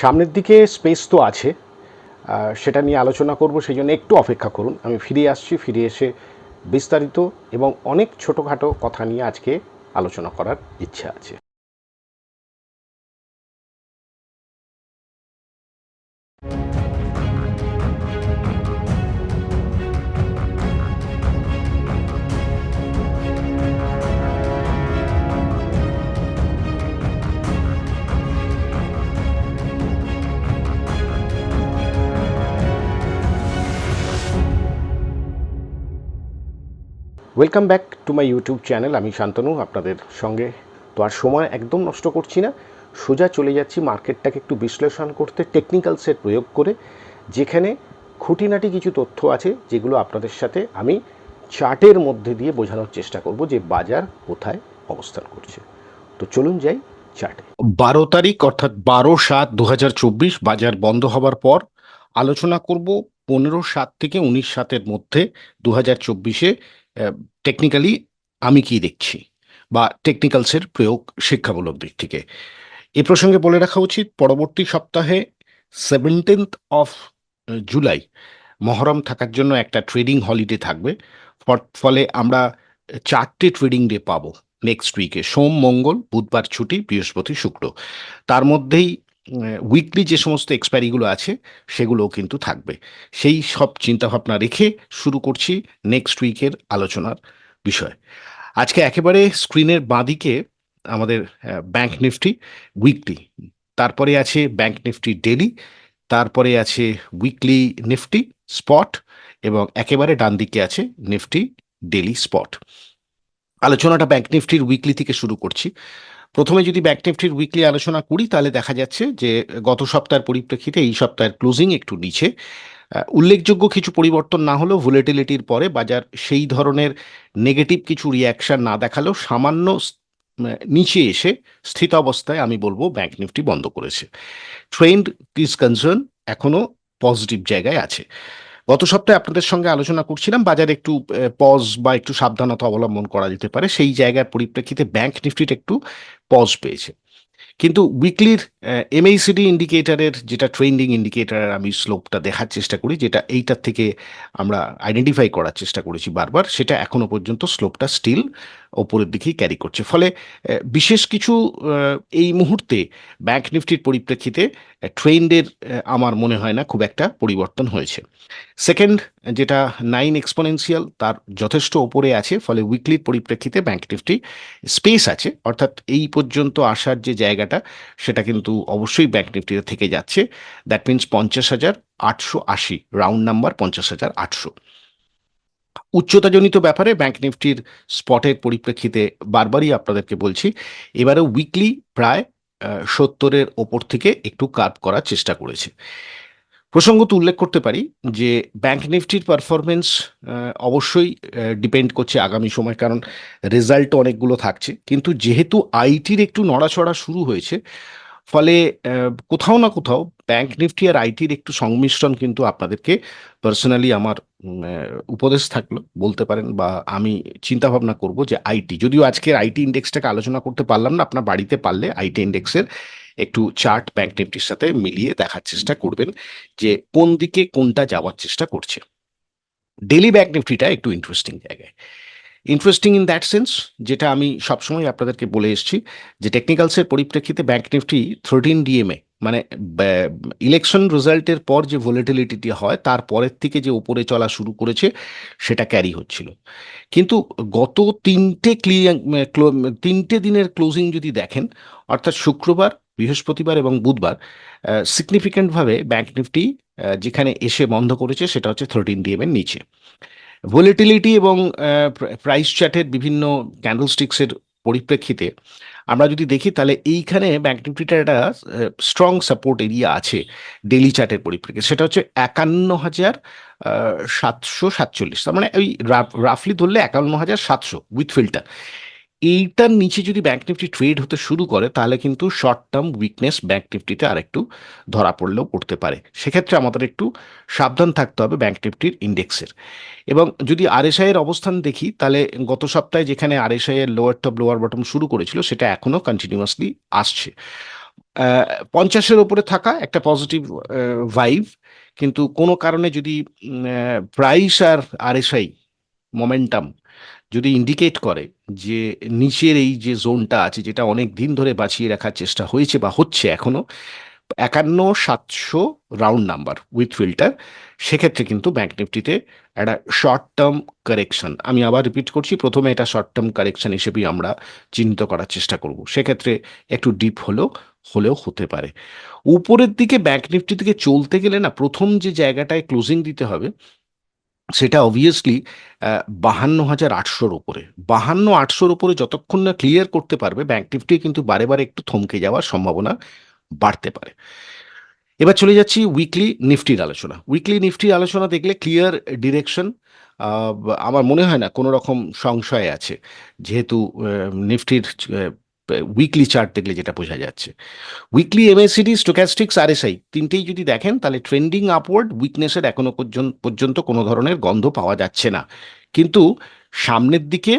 সামনের দিকে স্পেস তো আছে সেটা নিয়ে আলোচনা করব, সেই জন্য একটু অপেক্ষা করুন। আমি ফিরে আসছি, ফিরে এসে বিস্তারিত এবং অনেক ছোটোখাটো কথা নিয়ে আজকে আলোচনা করার ইচ্ছা আছে। Welcome back to my YouTube channel আমি শান্তনু, আপনাদের সঙ্গে তো আর সময় একদম নষ্ট করছি না। সোজা চলে যাচ্ছি মার্কেটটাকে একটু বিশ্লেষণ করতে টেকনিক্যালসের প্রয়োগ করে, যেখানে খুঁটিনাটি কিছু তথ্য আছে, যেগুলো আপনাদের সাথে আমি চার্টের মধ্যে দিয়ে বোঝানোর চেষ্টা করব যে বাজার কোথায় অবস্থান করছে। তো চলুন যাই চার্টে। বারো তারিখ, অর্থাৎ বারো সাত দু বাজার বন্ধ হবার পর আলোচনা করব পনেরো সাত থেকে উনিশ সাতের মধ্যে দু হাজার চব্বিশে টেকনিক্যালি আমি কি দেখছি? বা টেকনিক্যালসের প্রয়োগ শিক্ষামূলক দিক থেকে। এ প্রসঙ্গে বলে রাখা উচিত, পরবর্তী সপ্তাহে সেভেন্টিন্থ অফ জুলাই মহরম থাকার জন্য একটা ট্রেডিং হলিডে থাকবে। ফলে আমরা চারটে ট্রেডিং ডে পাবো নেক্সট উইকে সোম, মঙ্গল, বুধবার ছুটি, বৃহস্পতি, শুক্র। তার মধ্যেই উইকলি যে সমস্ত এক্সপায়ারিগুলো আছে, সেগুলোও কিন্তু থাকবে। সেই সব চিন্তাভাবনা রেখে শুরু করছি নেক্সট উইকের আলোচনার বিষয়। আজকে একেবারে স্ক্রিনের বাঁদিকে আমাদের ব্যাংক নিফটি উইকলি তারপরে আছে ব্যাংক নিফটি ডেলি তারপরে আছে উইকলি নিফটি স্পট এবং একেবারে ডান দিকে আছে নিফটি ডেলি স্পট আলোচনাটা ব্যাংক নিফটির উইকলি থেকে শুরু করছি। প্রথমে যদি ব্যাংক নিফটির উইকলি আলোচনা করি, তাহলে দেখা যাচ্ছে যে, গত সপ্তাহের পরিপ্রেক্ষিতে এই সপ্তাহের ক্লোজিং একটু নিচে। উল্লেখযোগ্য কিছু পরিবর্তন না হলেও ভোলেটিলিটির পরে বাজার সেই ধরনের নেগেটিভ কিছু রিয়াকশন না দেখালেও সামান্য নিচে এসে স্থিত অবস্থায় আমি বলব ব্যাংক নিফটি বন্ধ করেছে। ট্রেন্ড ইজ কনসার্ন এখনও পজিটিভ জায়গায় আছে। গত সপ্তাহে আপনাদের সঙ্গে আলোচনা করছিলাম, বাজার একটু পজ বা একটু সাবধানতা অবলম্বন করা যেতে পারে। সেই জায়গার পরিপ্রেক্ষিতে ব্যাংক নিফটির একটু পজ পেয়েছে। কিন্তু উইকলির এমএইসিডি ইন্ডিকেটারের যেটা ট্রেন্ডিং ইন্ডিকেটরের আমি স্লোপটা দেখার চেষ্টা করি, যেটা এইটার থেকে আমরা আইডেন্টিফাই করার চেষ্টা করেছি বারবার, সেটা এখনও পর্যন্ত স্লোপটা স্টিল ওপরের দিকেই ক্যারি করছে। ফলে বিশেষ কিছু এই মুহূর্তে ব্যাংক নিফটির পরিপ্রেক্ষিতে ট্রেন্ডের আমার মনে হয় না খুব একটা পরিবর্তন হয়েছে। সেকেন্ড যেটা নাইন এক্সপোনেনশিয়াল তার যথেষ্ট ওপরে আছে, ফলে উইকলির পরিপ্রেক্ষিতে ব্যাংক নিফটি স্পেস আছে। অর্থাৎ এই পর্যন্ত আসার যে জায়গাটা, সেটা কিন্তু অবশ্যই ব্যাংক নিফটিতে থেকে যাচ্ছে। দ্যাট মিন্স পঞ্চাশ হাজার আটশো আশি রাউন্ড নাম্বার পঞ্চাশ হাজার আটশো। উচ্চতাজনিত ব্যাপারে ব্যাংক নিফটির স্পটের পরিপ্রেক্ষিতে বারবারই আপনাদেরকে বলছি এবারে উইকলি প্রায় সত্তরের ওপর থেকে একটু কার্ভ করার চেষ্টা করেছে। প্রসঙ্গত উল্লেখ করতে পারি যে ব্যাংক নিফটির পারফরমেন্স অবশ্যই ডিপেন্ড করছে আগামী সময়, কারণ রেজাল্ট অনেকগুলো থাকছে। কিন্তু যেহেতু আইটির একটু নড়াচড়া শুরু হয়েছে, ফলে কোথাও না কোথাও ব্যাংক নিফটি আর আইটির একটু সংমিশ্রণ কিন্তু আপনাদেরকে পার্সোনালি আমার উপদেশ থাকল। বলতে পারেন বা আমি চিন্তা ভাবনা করব যে আইটি যদিও আজকের আইটি ইন্ডেক্সটাকে আলোচনা করতে পারলাম না, আপনার বাড়িতে পারলে আইটি ইন্ডেক্সের একটু চার্ট ব্যাংক নিফটির সাথে মিলিয়ে দেখার চেষ্টা করবেন যে কোন দিকে কোনটা যাওয়ার চেষ্টা করছে। ডেলি ব্যাংক নিফটিটা একটু ইন্টারেস্টিং জায়গায়। ইন্টারেস্টিং ইন দ্যাট সেন্স যেটা আমি সবসময় আপনাদেরকে বলে এসেছি, যে টেকনিক্যালসের পরিপ্রেক্ষিতে ব্যাংক নিফটি থার্টিন ডিএমএ মানে ইলেকশন রেজাল্টের পর যে ভোলেটিলিটিটি হয়, তার পরের থেকে যে উপরে চলা শুরু করেছে, সেটা ক্যারি হচ্ছিল। কিন্তু গত তিনটে তিনটে দিনের ক্লোজিং যদি দেখেন, অর্থাৎ শুক্রবার, বৃহস্পতিবার এবং বুধবার সিগনিফিক্যান্টভাবে ব্যাঙ্ক নিফটি যেখানে এসে বন্ধ করেছে, সেটা হচ্ছে থার্টিন ডিএম এর নিচে। ভোলেটিলিটি এবং প্রাইস চ্যাটের বিভিন্ন ক্যান্ডেলস্টিক্সের পরিপ্রেক্ষিতে আমরা যদি দেখি তাহলে এইখানে ব্যাংক নিফটিটার একটা স্ট্রং সাপোর্ট এরিয়া আছে ডেলি চার্টের পরিপ্রেক্ষিতে। সেটা হচ্ছে একান্ন হাজার সাতশো সাতচল্লিশ। তার মানে ওই রাফলি ধরলে একান্ন হাজার সাতশো উইথ ফিল্টার এইটার নিচে যদি ব্যাংক নিফটি ট্রেড হতে শুরু করে, তাহলে কিন্তু শর্ট টার্ম উইকনেস ব্যাঙ্ক নিফটিতে আরেকটু ধরা পড়লেও পড়তে পারে। সেক্ষেত্রে আমাদের একটু সাবধান থাকতে হবে ব্যাঙ্ক নিফটির ইন্ডেক্সের এবং যদি আরএসআই এর অবস্থান দেখি, তাহলে গত সপ্তাহে যেখানে আরএসআই এর লোয়ার টপ লোয়ার বটম শুরু করেছিল, সেটা এখনও কন্টিনিউয়াসলি আসছে। পঞ্চাশের ওপরে থাকা একটা পজিটিভ ভাইভ কিন্তু কোনো কারণে যদি প্রাইস আর আরএসআই মোমেন্টাম যদি ইন্ডিকেট করে যে নিচের এই যে জোনটা আছে, যেটা অনেক দিন ধরে বাঁচিয়ে রাখার চেষ্টা হয়েছে বা হচ্ছে এখনও, একান্ন সাতশো রাউন্ড নাম্বার উইথ ফিল্টার সেক্ষেত্রে কিন্তু ব্যাঙ্ক নিফটিতে একটা শর্ট টার্ম কারেকশন আমি আবার রিপিট করছি, প্রথমে এটা শর্ট টার্ম কারেকশন হিসেবেই আমরা চিহ্নিত করার চেষ্টা করব। সেক্ষেত্রে একটু ডিপ হলেও হলেও হতে পারে। উপরের দিকে ব্যাঙ্ক নিফটি থেকে চলতে গেলে না, প্রথম যে জায়গাটায় ক্লোজিং দিতে হবে সেটা অবভিয়াসলি বাহান্ন হাজার আটশোর উপরে। বাহান্ন আটশোর উপরে যতক্ষণ না ক্লিয়ার করতে পারবে ব্যাঙ্ক নিফটি কিন্তু বারে বারে একটু থমকে যাওয়ার সম্ভাবনা বাড়তে পারে। এবার চলে যাচ্ছি উইকলি নিফটির আলোচনা। উইকলি নিফটির আলোচনা দেখলে ক্লিয়ার ডিরেকশন আমার মনে হয় না কোনো রকম সংশয় আছে। যেহেতু নিফটির উইকলি চার্ট দেখলে যেটা বোঝা যাচ্ছে। উইকলি এমএসিডি স্টোক্যাস্টিক্স আরএসআই তিনটেই যদি দেখেন, তাহলে ট্রেন্ডিং আপওয়ার্ড উইকনেসের এখনও পর্যন্ত কোনো ধরনের গন্ধ পাওয়া যাচ্ছে না। কিন্তু সামনের দিকে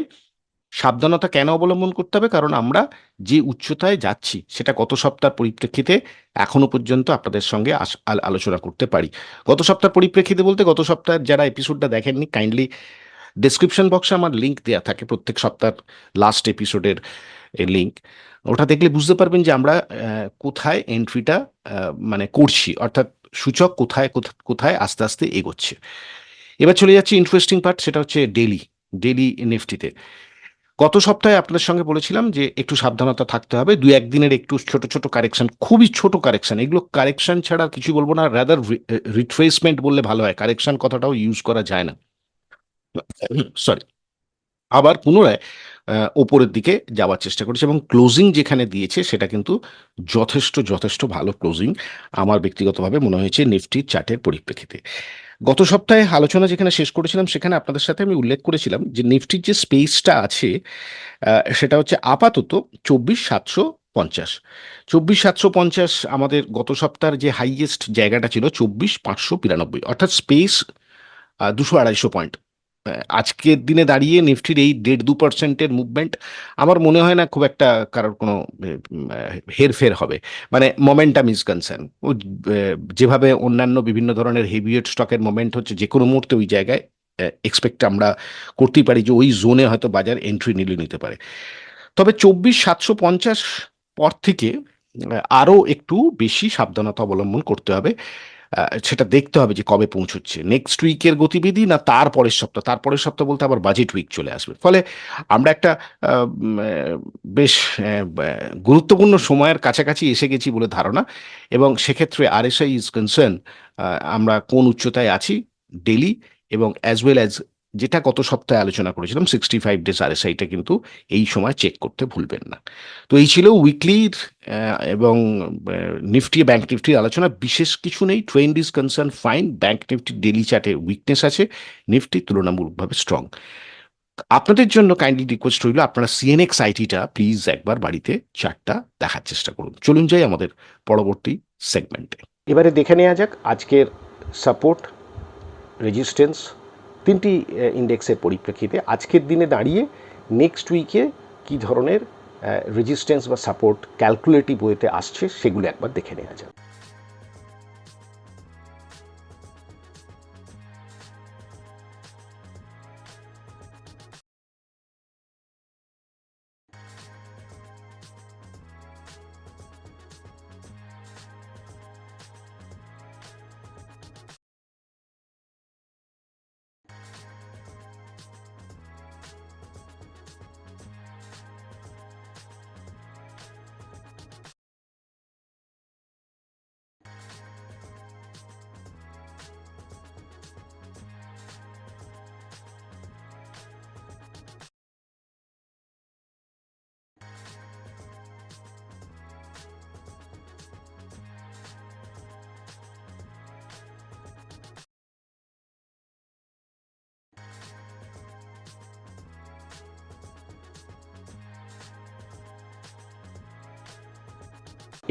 সাবধানতা কেন অবলম্বন করতে হবে? কারণ আমরা যে উচ্চতায় যাচ্ছি, সেটা গত সপ্তাহের পরিপ্রেক্ষিতে এখনও পর্যন্ত আপনাদের সঙ্গে আলোচনা করতে পারি। গত সপ্তাহের পরিপ্রেক্ষিতে বলতে গত সপ্তাহের যারা এপিসোডটা দেখেননি কাইন্ডলি ডেসক্রিপশন বক্সে আমার লিঙ্ক দেওয়া থাকে, প্রত্যেক সপ্তাহের লাস্ট এপিসোডের লিঙ্ক ওটা দেখলে বুঝতে পারবেন যে আমরা কোথায় এন্ট্রিটা মানে করছি, অর্থাৎ সূচক কোথায় কোথায় আস্তে আস্তে এগোচ্ছে। এবার চলে যাচ্ছে ইন্টারেস্টিং পার্ট সেটা হচ্ছে ডেলি ডেলি নিফটিতে গত সপ্তাহে আপনাদের সঙ্গে বলেছিলাম যে একটু সাবধানতা থাকতে হবে দু একদিনের একটু ছোট ছোট কারেকশন খুবই ছোট কারেকশন এগুলো কারেকশন ছাড়া কিছু বলব না রাদার রিট্রেসমেন্ট বললে ভালো হয় কারেকশন কথাটাও ইউজ করা যায় না। সরি আবার পুনরায় ওপরের দিকে যাওয়ার চেষ্টা করেছে এবং ক্লোজিং যেখানে দিয়েছে সেটা কিন্তু যথেষ্ট যথেষ্ট ভালো ক্লোজিং আমার ব্যক্তিগতভাবে মনে হয়েছে নিফটি চার্টের পরিপ্রেক্ষিতে। গত সপ্তাহে আলোচনা যেখানে শেষ করেছিলাম সেখানে আপনাদের সাথে আমি উল্লেখ করেছিলাম যে নিফটির যে স্পেসটা আছে সেটা হচ্ছে আপাতত চব্বিশ সাতশো পঞ্চাশ। চব্বিশ সাতশো পঞ্চাশ আমাদের গত সপ্তাহের যে হাইয়েস্ট জায়গাটা ছিল চব্বিশ পাঁচশো বিরানব্বই। অর্থাৎ স্পেস দুশো আড়াইশো পয়েন্ট আজকের দিনে দাঁড়িয়ে নিফটির এই দেড় দু পার্সেন্টের মুভমেন্ট আমার মনে হয় না খুব একটা কারোর কোনো হেরফের হবে। মানে মোমেন্টাম ইজ কনসার্ন যেভাবে অন্যান্য বিভিন্ন ধরনের হেভিয়েট স্টকের মোমেন্ট হচ্ছে, যে কোনো মুহূর্তে ওই জায়গায় এক্সপেক্ট আমরা করতেই পারি যে ওই জোনে হয়তো বাজার এন্ট্রি নিলে নিতে পারে। তবে চব্বিশ সাতশো পঞ্চাশ পর থেকে আরও একটু বেশি সাবধানতা অবলম্বন করতে হবে। সেটা দেখতে হবে যে কবে পৌঁছচ্ছে। নেক্সট উইকের গতিবিধি না তার পরের সপ্তাহ? তার পরের সপ্তাহ বলতে আবার বাজেট উইক চলে আসবে। ফলে আমরা একটা বেশ গুরুত্বপূর্ণ সময়ের কাছাকাছি এসে গেছি বলে ধারণা এবং সেক্ষেত্রে R S I is concern আমরা কোন উচ্চতায় আছি ডেলি এবং অ্যাজ ওয়েল অ্যাজ যেটা গত সপ্তাহে আলোচনা করেছিলাম সিক্সটি ফাইভ ডেজ আরএসআইটা কিন্তু এই সময় চেক করতে ভুলবেন না। তো এই ছিল উইকলির এবং নিফটি ব্যাঙ্ক নিফটির আলোচনা। বিশেষ কিছু নেই trend is concern fine bank নিফটির daily চার্টে উইকনেস আছে নিফটি তুলনামূলকভাবে স্ট্রং আপনাদের জন্য কাইন্ডলি রিকোয়েস্ট রইল, আপনারা সিএনএক্স আইটিটা প্লিজ একবার বাড়িতে চার্টটা দেখার চেষ্টা করুন। চলুন যাই আমাদের পরবর্তী সেগমেন্টে এবারে দেখে নেওয়া যাক আজকের সাপোর্ট রেজিস্ট্যান্স তিনটি ইন্ডেক্সের পরিপ্রেক্ষিতে আজকের দিনে দাঁড়িয়ে নেক্সট উইকে কী ধরনের রেজিস্ট্যান্স বা সাপোর্ট ক্যালকুলেটিভ ওয়েতে আসছে সেগুলো একবার দেখে নেওয়া যাক।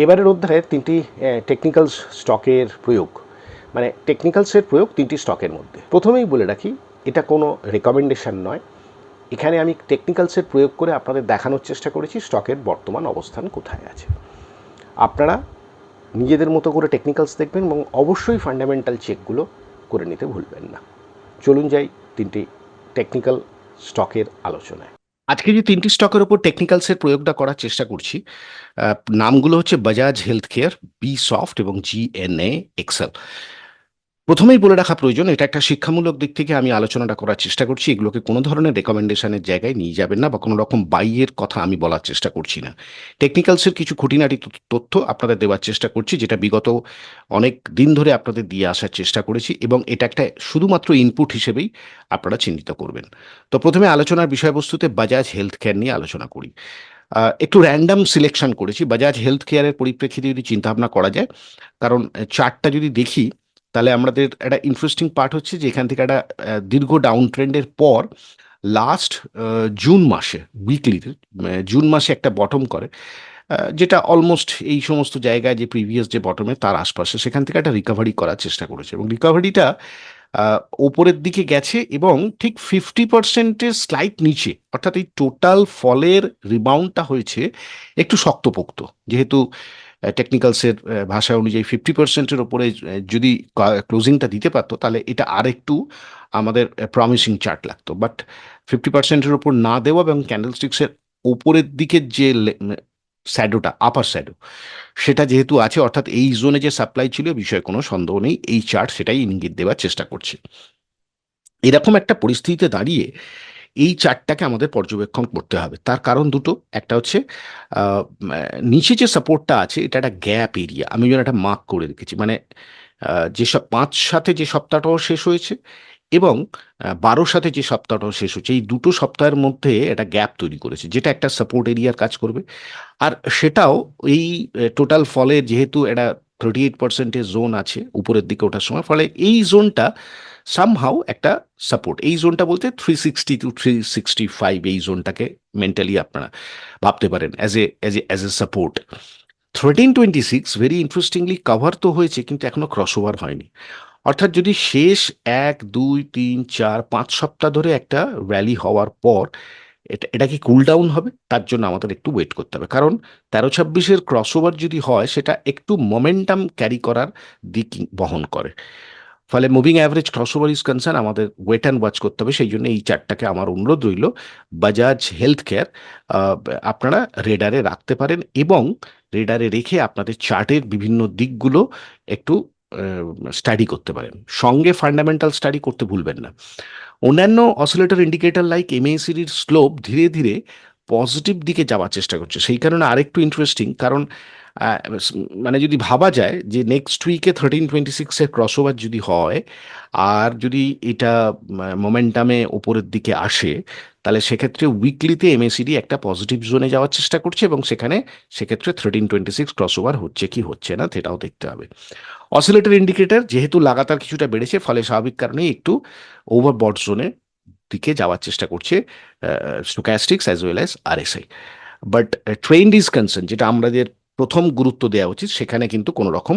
এবারের অধ্যায়ে তিনটি টেকনিক্যাল স্টকের প্রয়োগ। মানে টেকনিক্যালসের প্রয়োগ তিনটি স্টকের মধ্যে। প্রথমেই বলে রাখি, এটা কোনো রেকমেন্ডেশান নয়। এখানে আমি টেকনিক্যালসের প্রয়োগ করে আপনাদের দেখানোর চেষ্টা করেছি স্টকের বর্তমান অবস্থান কোথায় আছে। আপনারা নিজেদের মতো করে টেকনিক্যালস দেখবেন এবং অবশ্যই ফান্ডামেন্টাল চেকগুলো করে নিতে ভুলবেন না। চলুন যাই তিনটি টেকনিক্যাল স্টকের আলোচনায়। আজকে যে তিনটি স্টকের উপর টেকনিক্যালসের প্রয়োগটা করার চেষ্টা করছি নামগুলো হচ্ছে Bajaj health care B soft এবং জিএনএ এক্সেল প্রথমেই বলে রাখা প্রয়োজন, এটা একটা শিক্ষামূলক দিক থেকে আমি আলোচনাটা করার চেষ্টা করছি। এগুলোকে কোনো ধরনের রেকমেন্ডেশনের জায়গায় নিয়ে যাবেন না বা কোনো রকম বাইয়ের কথা আমি বলার চেষ্টা করছি না। টেকনিক্যালসের কিছু খুঁটিনাটি তথ্য- আপনাদের দেওয়ার চেষ্টা করছি, যেটা বিগত অনেক দিন ধরে আপনাদের দিয়ে আসার চেষ্টা করেছি এবং এটা একটা শুধুমাত্র ইনপুট হিসেবেই আপনারা চিহ্নিত করবেন। তো প্রথমে আলোচনার বিষয়বস্তুতে বাজাজ হেলথ কেয়ার নিয়ে আলোচনা করি। একটু র্যান্ডাম সিলেকশন করেছি। বাজাজ হেলথ কেয়ারের পরিপ্রেক্ষিতে যদি চিন্তাভাবনা করা যায়, কারণ চারটা যদি দেখি তাহলে আমাদের একটা ইন্টারেস্টিং পার্ট হচ্ছে যে এখান থেকে একটা দীর্ঘ ডাউন ট্রেন্ডের পর লাস্ট জুন মাসে উইকলিতে জুন মাসে একটা বটম করে যেটা অলমোস্ট এই সমস্ত জায়গায় যে প্রিভিয়াস যে বটমে তার আশপাশে সেখান থেকে একটা রিকভারি করার চেষ্টা করেছে এবং রিকভারিটা ওপরের দিকে গেছে এবং ঠিক ফিফটি পার্সেন্টের স্লাইট নিচে, অর্থাৎ এই টোটাল ফলের রিবাউন্ডটা হয়েছে একটু শক্তপোক্ত, যেহেতু টেকনিক্যালসের ভাষা অনুযায়ী ফিফটি পার্সেন্টের ওপরে যদি ক্লোজিংটা দিতে পারতো, তাহলে এটা আর একটু আমাদের প্রমিসিং চার্ট লাগতো। বাট ফিফটি পার্সেন্টের ওপর না দেওয়া এবং ক্যান্ডেলস্টিক্সের ওপরের দিকের যে স্যাডোটা আপার স্যাডো সেটা যেহেতু আছে, অর্থাৎ এই জোনে যে সাপ্লাই ছিল বিষয়ে কোনো সন্দেহ নেই, এই চার্ট সেটাই ইঙ্গিত দেওয়ার চেষ্টা করছে। এরকম একটা পরিস্থিতিতে দাঁড়িয়ে এই চার্টটাকে আমাদের পর্যবেক্ষণ করতে হবে। তার কারণ দুটো, একটা হচ্ছে নিচে যে সাপোর্টটা আছে, এটা একটা গ্যাপ এরিয়া আমি যেন একটা মার্ক করে রেখেছি। মানে যেসব পাঁচ সাথে যে সপ্তাহটাও শেষ হয়েছে এবং বারো সাথে যে সপ্তাহটাও শেষ হচ্ছে এই দুটো সপ্তাহের মধ্যে একটা গ্যাপ তৈরি করেছে, যেটা একটা সাপোর্ট এরিয়ার কাজ করবে। আর সেটাও এই টোটাল ফলের যেহেতু একটা থার্টি এইট পার্সেন্টের জোন আছে, উপরের দিকে ওঠার সময়, ফলে এই জোনটা সামহাও একটা সাপোর্ট এই জোনটা বলতে three sixty two three sixty five এই জোনটাকে মেন্টালি আপনারা ভাবতে পারেন as a as a as a support thirteen twenty six very interestingly cover তো হয়েছে কিন্তু এখনও ক্রস ওভার হয়নি। অর্থাৎ যদি শেষ এক, দুই, তিন, চার, পাঁচ সপ্তাহ ধরে একটা র্যালি হওয়ার পর এটা এটা কি কুল ডাউন হবে? তার জন্য আমাদের একটু ওয়েট করতে হবে। কারণ তেরো ছাব্বিশের ক্রস ওভার যদি হয় সেটা একটু মোমেন্টাম ক্যারি করার দিক বহন করে। ফলে moving average cross over is concern আমাদের ওয়েট অ্যান্ড ওয়াচ করতে হবে। সেই জন্য এই চারটাকে আমার অনুরোধ রইল। বাজাজ হেলথ কেয়ার আপনারা রেডারে রাখতে পারেন এবং রেডারে রেখে আপনাদের চার্টের বিভিন্ন দিকগুলো একটু স্টাডি করতে পারেন। সঙ্গে ফান্ডামেন্টাল স্টাডি করতে ভুলবেন না। অন্যান্য অসিলেটর ইন্ডিকেটর লাইক এমএসিডির স্লোপ ধীরে ধীরে পজিটিভ দিকে যাওয়ার চেষ্টা করছে। সেই কারণে আরেকটু ইন্টারেস্টিং কারণ মানে যদি ভাবা যায় যে নেক্সট উইকে থার্টিন টোয়েন্টি সিক্সের ক্রস ওভার যদি হয়, আর যদি এটা মোমেন্টামে ওপরের দিকে আসে, তাহলে সেক্ষেত্রে উইকলিতে এমএসিডি একটা পজিটিভ জোনে যাওয়ার চেষ্টা করছে এবং সেখানে সেক্ষেত্রে thirteen twenty six cross over হচ্ছে কি হচ্ছে না সেটাও দেখতে হবে। অসিলেটর ইন্ডিকেটর যেহেতু লাগাতার কিছুটা বেড়েছে, ফলে স্বাভাবিক কারণেই একটু ওভারবট জোনে দিকে যাওয়ার চেষ্টা করছে stochastics as well as RSI but trend is concern যেটা আমাদের প্রথম গুরুত্ব দেওয়া উচিত। সেখানে কিন্তু কোনো রকম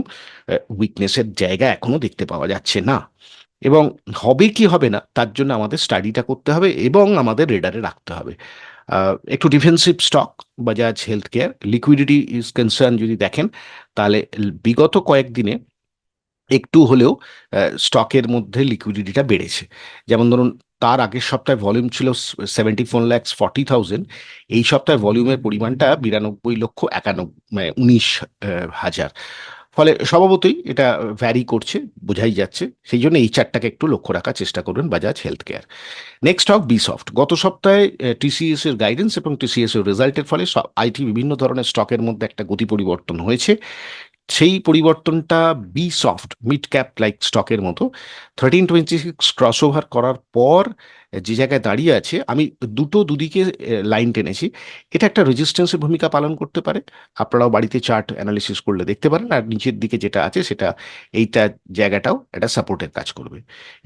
উইকনেসের জায়গা এখনও দেখতে পাওয়া যাচ্ছে না। এবং হবে কি হবে না, তার জন্য আমাদের স্টাডিটা করতে হবে এবং আমাদের রেডারে রাখতে হবে। একটু defensive stock Bajaj Health Care liquidity is concern যদি দেখেন, তাহলে বিগত কয়েকদিনে একটু হলেও স্টকের মধ্যে লিকুইডিটিটা বেড়েছে। যেমন ধরুন তার আগের সপ্তাহে ভলিউম ছিল seventy four lakhs forty thousand এই সপ্তাহে ভলিউমের পরিমাণটা বিরানব্বই লক্ষ একানব্বই মানে উনিশ হাজার। ফলে স্বভাবতই এটা ভ্যারি করছে, বোঝাই যাচ্ছে। সেই জন্য এই চারটাকে একটু লক্ষ্য রাখার চেষ্টা করবেন বাজাজ হেলথ কেয়ার নেক্সট হক বিসফট গত সপ্তাহে টিসিএস এর গাইডেন্স এবং টিসিএস এর রেজাল্টের ফলে আইটি বিভিন্ন ধরনের স্টকের মধ্যে একটা গতি পরিবর্তন হয়েছে। সেই পরিবর্তনটা B Soft mid cap like স্টকের মতো thirteen twenty six cross over করার পর যে জায়গায় দাঁড়িয়ে আছে, আমি দুটো দুদিকে লাইন টেনেছি। এটা একটা রেজিস্ট্যান্সের ভূমিকা পালন করতে পারে। আপনারাও বাড়িতে চার্ট অ্যানালিসিস করলে দেখতে পারেন, আর নিচের দিকে যেটা আছে সেটা এইটা জায়গাটাও একটা সাপোর্টের কাজ করবে।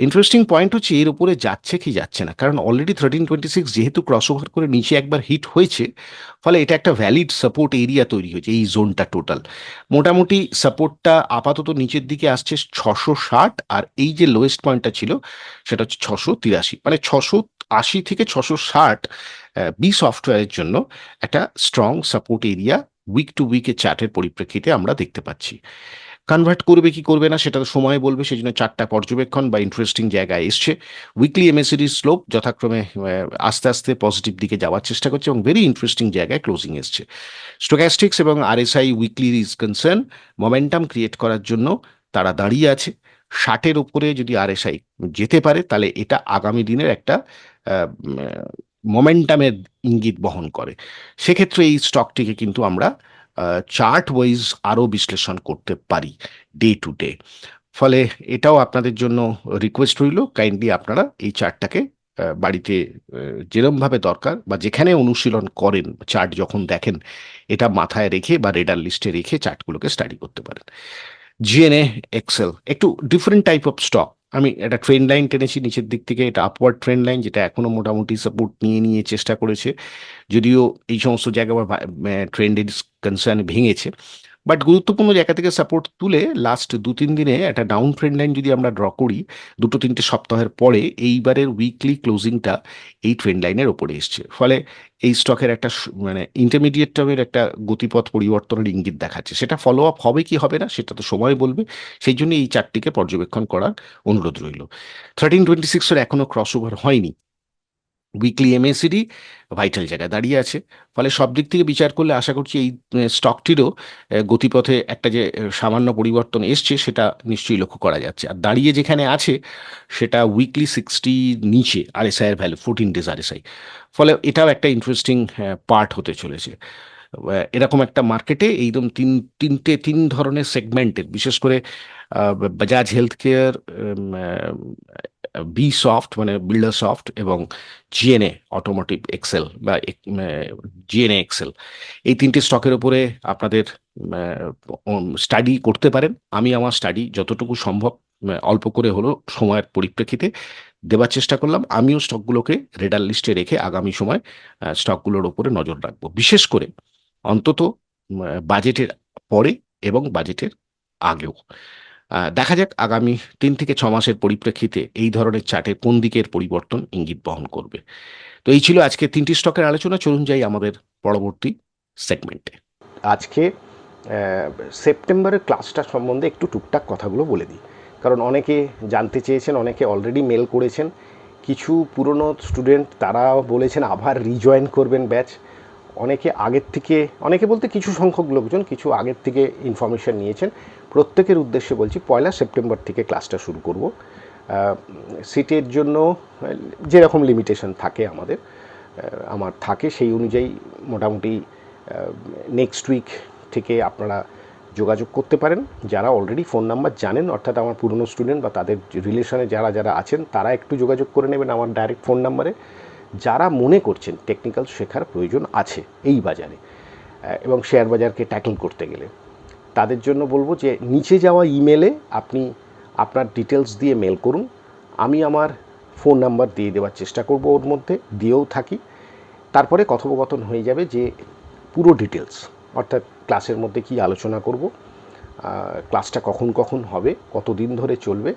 ইন্টারেস্টিং পয়েন্ট হচ্ছে, এর উপরে যাচ্ছে কি যাচ্ছে না। কারণ অলরেডি থার্টিন টোয়েন্টি সিক্স যেহেতু ক্রস ওভার করে নিচে একবার হিট হয়েছে, ফলে এটা একটা ভ্যালিড সাপোর্ট এরিয়া তৈরি হয়েছে, এই জোনটা টোটাল মোটামুটি সাপোর্টটা আপাতত নিচের দিকে আসছে ছশো ষাট, আর এই যে লোয়েস্ট পয়েন্টটা ছিল, সেটা হচ্ছে ছশো তিরাশি। মানে ছশো আশি থেকে ছশো ষাট বি সফটওয়্যারের জন্য একটা strong support area week to উইকের চার্টের পরিপ্রেক্ষিতে আমরা দেখতে পাচ্ছি। কনভার্ট করবে কি করবে না সেটা তো সময় বলবে সেই জন্য চারটা পর্যবেক্ষণ বা ইন্টারেস্টিং জায়গায় এসছে। উইকলি এমএসিডি স্লোপ যথাক্রমে আস্তে আস্তে পজিটিভ দিকে যাওয়ার চেষ্টা করছে এবং ভেরি ইন্টারেস্টিং জায়গায় ক্লোজিং এসছে। স্টোক্যাস্টিক্স এবং RSI weekly is concern momentum create করার জন্য তারা দাঁড়িয়ে আছে। ষাটের উপরে যদি আর আরএসআই যেতে পারে, তাহলে এটা আগামী দিনের একটা মোমেন্টামের ইঙ্গিত বহন করে। সেক্ষেত্রে এই স্টকটিকে কিন্তু আমরা চার্ট ওয়াইজ আরও বিশ্লেষণ করতে পারি ডে টু ডে। ফলে এটাও আপনাদের জন্য রিকোয়েস্ট রইল, কাইন্ডলি আপনারা এই চার্টটাকে বাড়িতে যেরমভাবে দরকার বা যেখানে অনুশীলন করেন, চার্ট যখন দেখেন, এটা মাথায় রেখে বা রেডার লিস্টে রেখে চার্টগুলোকে স্টাডি করতে পারেন। জিএনএ এক্সেল একটু ডিফারেন্ট টাইপ অফ স্টক আমি একটা ট্রেন্ড লাইন টেনেছি, নিচের দিক থেকে এটা আপওয়ার্ড ট্রেন্ড লাইন যেটা এখনও মোটামুটি সাপোর্ট নিয়ে নিয়ে চেষ্টা করেছে। যদিও এই সমস্ত জায়গায় আবার ট্রেন্ডের কনসার্ন ভেঙেছে। বাট গুরুত্বপূর্ণ জায়গা থেকে সাপোর্ট তুলে লাস্ট দু তিন দিনে একটা ডাউন ট্রেন্ড লাইন যদি আমরা ড্র করি, দুটো তিনটে সপ্তাহের পরে এইবারের উইকলি ক্লোজিংটা এই ট্রেন্ড লাইনের ওপরে এসছে। ফলে এই স্টকের একটা মানে ইন্টারমিডিয়েট টার্মের একটা গতিপথ পরিবর্তনের ইঙ্গিত দেখাচ্ছে। সেটা ফলো আপ হবে কি হবে না, সেটা তো সময় বলবে। সেই জন্য এই চারটিকে পর্যবেক্ষণ করার অনুরোধ রইল। থার্টিন টোয়েন্টি সিক্সের এখনও ক্রস ওভার হয়নি। উইকলি এমএসিডি ভাইটাল জায়গায় দাঁড়িয়ে আছে। ফলে সব দিক থেকে বিচার করলে আশা করছি এই স্টকটিরও গতিপথে একটা যে সামান্য পরিবর্তন এসছে সেটা নিশ্চয়ই লক্ষ্য করা যাচ্ছে। আর দাঁড়িয়ে যেখানে আছে সেটা উইকলি সিক্সটি নিচে আরএসআই এর ভ্যালু ফোরটিন ডেজ আরএসআই ফলে এটাও একটা ইন্টারেস্টিং পার্ট হতে চলেছে। এরকম একটা মার্কেটে এইরকম তিন, তিনটে, তিন ধরনের সেগমেন্টের বিশেষ করে Bajaj health care B soft মানে বিল্ডার সফট এবং জিএনএ অটোমোটিভ এক্সেল বা জিএনএ এক্সেল এই তিনটে স্টকের উপরে আপনাদের স্টাডি করতে পারেন। আমি আমার স্টাডি যতটুকু সম্ভব অল্প করে হলো সময়ের পরিপ্রেক্ষিতে দেওয়ার চেষ্টা করলাম। আমিও স্টকগুলোকে রেডার লিস্টে রেখে আগামী সময় স্টকগুলোর উপরে নজর রাখব। বিশেষ করে অন্তত বাজেটের পরে এবং বাজেটের আগেও। দেখা যাক আগামী তিন থেকে ছ মাসের পরিপ্রেক্ষিতে এই ধরনের চার্টে কোন দিকের পরিবর্তন ইঙ্গিত বহন করবে। তো এই ছিল আজকে তিনটি স্টকের আলোচনা, চলুন যাই আমাদের পরবর্তী সেগমেন্টে। আজকে সেপ্টেম্বরের ক্লাসটা সম্বন্ধে একটু টুকটাক কথাগুলো বলে দিই। কারণ অনেকে জানতে চেয়েছেন, অনেকে অলরেডি মেল করেছেন। কিছু পুরনো স্টুডেন্ট তারা বলেছেন, আবার রিজয়েন করবেন ব্যাচ অনেকে আগের থেকে, অনেকে বলতে কিছু সংখ্যক লোকজন কিছু আগের থেকে ইনফরমেশন নিয়েছেন। প্রত্যেকের উদ্দেশ্যে বলছি, পয়লা সেপ্টেম্বর থেকে ক্লাসটা শুরু করব। সিটের জন্য, যেরকম লিমিটেশন থাকে আমাদের আমার থাকে, সেই অনুযায়ী মোটামুটি নেক্সট উইক থেকে আপনারা যোগাযোগ করতে পারেন। যারা অলরেডি ফোন নাম্বার জানেন, অর্থাৎ আমার পুরনো স্টুডেন্ট বা তাদের রিলেশনে যারা যারা আছেন, তারা একটু যোগাযোগ করে নেবেন আমার ডাইরেক্ট ফোন নাম্বারে যারা মনে করছেন টেকনিক্যাল শেখার প্রয়োজন আছে এই বাজারে এবং শেয়ার বাজারকে ট্যাকল করতে গেলে, তাদের জন্য বলব যে নিচে যাওয়া ইমেলে আপনি আপনার ডিটেলস দিয়ে মেল করুন। আমি আমার ফোন নাম্বার দিয়ে দেওয়ার চেষ্টা করব ওর মধ্যে, দিয়েও থাকি। তারপরে কথোপকথন হয়ে যাবে যে পুরো ডিটেলস অর্থাৎ ক্লাসের মধ্যে কি আলোচনা করব ক্লাসটা কখন কখন হবে, কতদিন ধরে চলবে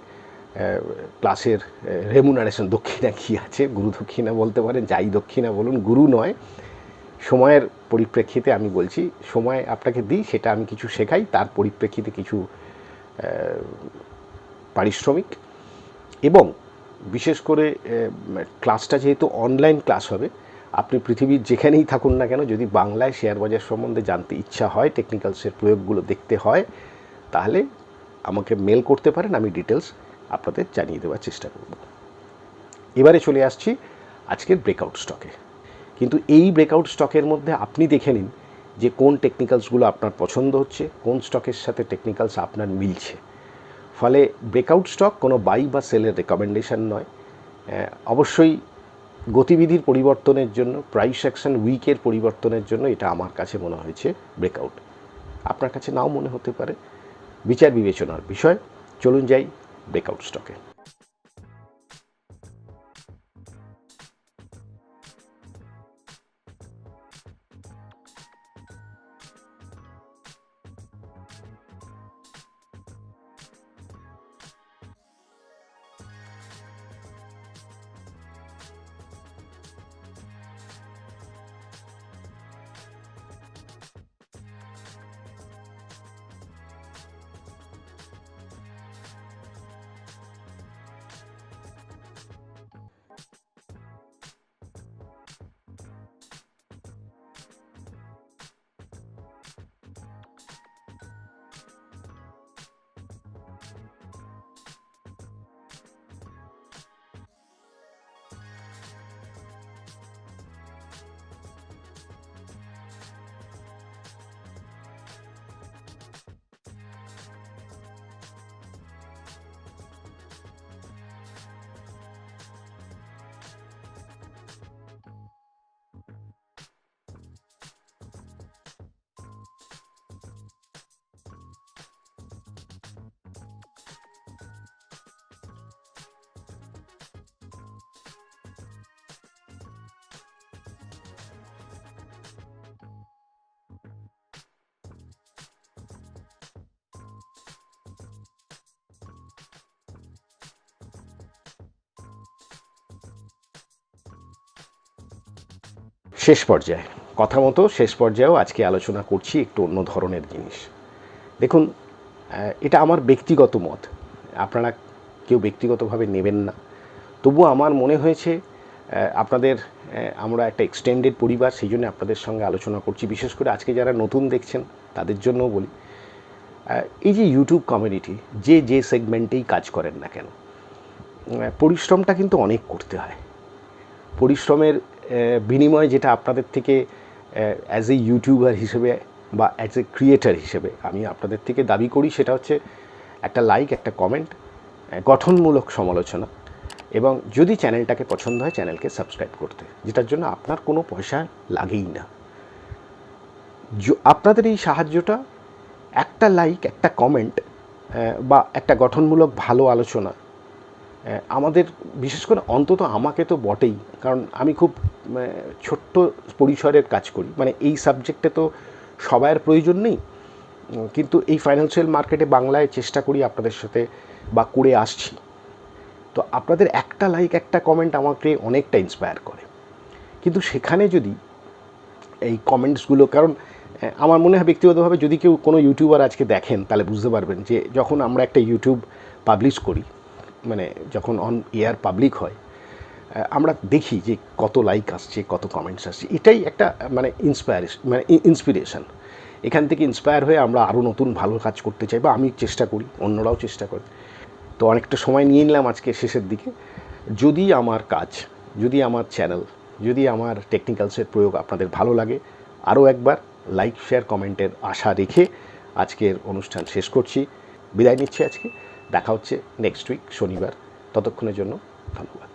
ক্লাসের রেমুনারেশন দক্ষিণা কী আছে? গুরু দক্ষিণা বলতে পারেন, যাই দক্ষিণা বলুন, গুরু নয়। সময়ের পরিপ্রেক্ষিতে আমি বলছি, সময় আপনাকে দিই, সেটা আমি কিছু শেখাই, তার পরিপ্রেক্ষিতে কিছু পারিশ্রমিক। এবং বিশেষ করে ক্লাসটা যেহেতু অনলাইন ক্লাস হবে, আপনি পৃথিবীর যেখানেই থাকুন না কেন, যদি বাংলায় শেয়ার বাজার সম্বন্ধে জানতে ইচ্ছা হয় টেকনিক্যালসের প্রয়োগগুলো দেখতে হয়, তাহলে আমাকে মেল করতে পারেন, আমি ডিটেলস আপনাদের জানিয়ে দেওয়ার চেষ্টা করব। এবারে চলে আসছি আজকের ব্রেকআউট স্টকে কিন্তু এই ব্রেকআউট স্টকের মধ্যে আপনি দেখে নিন যে কোন টেকনিক্যালসগুলো আপনার পছন্দ হচ্ছে, কোন স্টকের সাথে টেকনিক্যালস আপনার মিলছে। ফলে ব্রেকআউট স্টক কোনো বাই বা সেলের রেকমেন্ডেশন নয়। অবশ্যই গতিবিধির পরিবর্তনের জন্য প্রাইস অ্যাকশন উইকের পরিবর্তনের জন্য এটা আমার কাছে মনে হয়েছে ব্রেকআউট আপনার কাছে নাও মনে হতে পারে। বিচার বিবেচনার বিষয়। চলুন যাই ব্রেকআউট স্টকে শেষ পর্যায়ে। কথা মতো শেষ পর্যায়েও আজকে আলোচনা করছি একটু অন্য ধরনের জিনিস। দেখুন এটা আমার ব্যক্তিগত মত। আপনারা কেউ ব্যক্তিগতভাবে নেবেন না। তবু আমার মনে হয়েছে আপনাদের আমরা একটা এক্সটেন্ডেড পরিবার, সেই জন্য আপনাদের সঙ্গে আলোচনা করছি। বিশেষ করে আজকে যারা নতুন দেখছেন, তাদের জন্যও বলি এই যে ইউটিউব কমিউনিটি যে যে সেগমেন্টেই কাজ করেন না কেন পরিশ্রমটা কিন্তু অনেক করতে হয়। পরিশ্রমের বিনিময়ে যেটা আপনাদের থেকে অ্যাজ এ ইউটিউবার হিসেবে বা অ্যাজ এ ক্রিয়েটার হিসেবে আমি আপনাদের থেকে দাবি করি, সেটা হচ্ছে একটা লাইক একটা কমেন্ট গঠনমূলক সমালোচনা এবং যদি চ্যানেলটাকে পছন্দ হয় চ্যানেলকে সাবস্ক্রাইব করতে, যেটার জন্য আপনার কোনো পয়সা লাগেই না। আপনাদের এই সাহায্যটা একটা লাইক একটা কমেন্ট বা একটা গঠনমূলক ভালো আলোচনা আমাদের, বিশেষ করে অন্তত আমাকে তো বটেই। কারণ আমি খুব ছোট্ট পরিসরের কাজ করি। মানে এই সাবজেক্টে তো সবাইয়ের প্রয়োজন নেই। কিন্তু এই ফাইন্যান্সিয়াল মার্কেটে বাংলায় চেষ্টা করি আপনাদের সাথে বা করে আসছি। তো আপনাদের একটা লাইক একটা কমেন্ট আমাকে অনেকটা ইন্সপায়ার করে। কিন্তু সেখানে যদি এই কমেন্টসগুলো কারণ আমার মনে হয় ব্যক্তিগতভাবে যদি কেউ কোনো ইউটিউবার আজকে দেখেন, তাহলে বুঝতে পারবেন যে যখন আমরা একটা ইউটিউব পাবলিশ করি মানে যখন অন এয়ার পাবলিক হয় আমরা দেখি যে কত লাইক আসছে, কত কমেন্টস আসছে। এটাই একটা মানে ইন্সপায়ারেশন মানে ইন্সপিরেশন এখান থেকে ইন্সপায়ার হয়ে আমরা আরও নতুন ভালো কাজ করতে চাই বা আমি চেষ্টা করি, অন্যরাও চেষ্টা করে। তো অনেকটা সময় নিয়ে নিলাম আজকে শেষের দিকে। যদি আমার কাজ, যদি আমার চ্যানেল যদি আমার টেকনিক্যালসের প্রয়োগ আপনাদের ভালো লাগে আরও একবার লাইক শেয়ার কমেন্টের আশা রেখে আজকের অনুষ্ঠান শেষ করছি। বিদায় নিচ্ছি আজকে। দেখা হচ্ছে নেক্সট উইক শনিবার। ততক্ষণের জন্য ধন্যবাদ।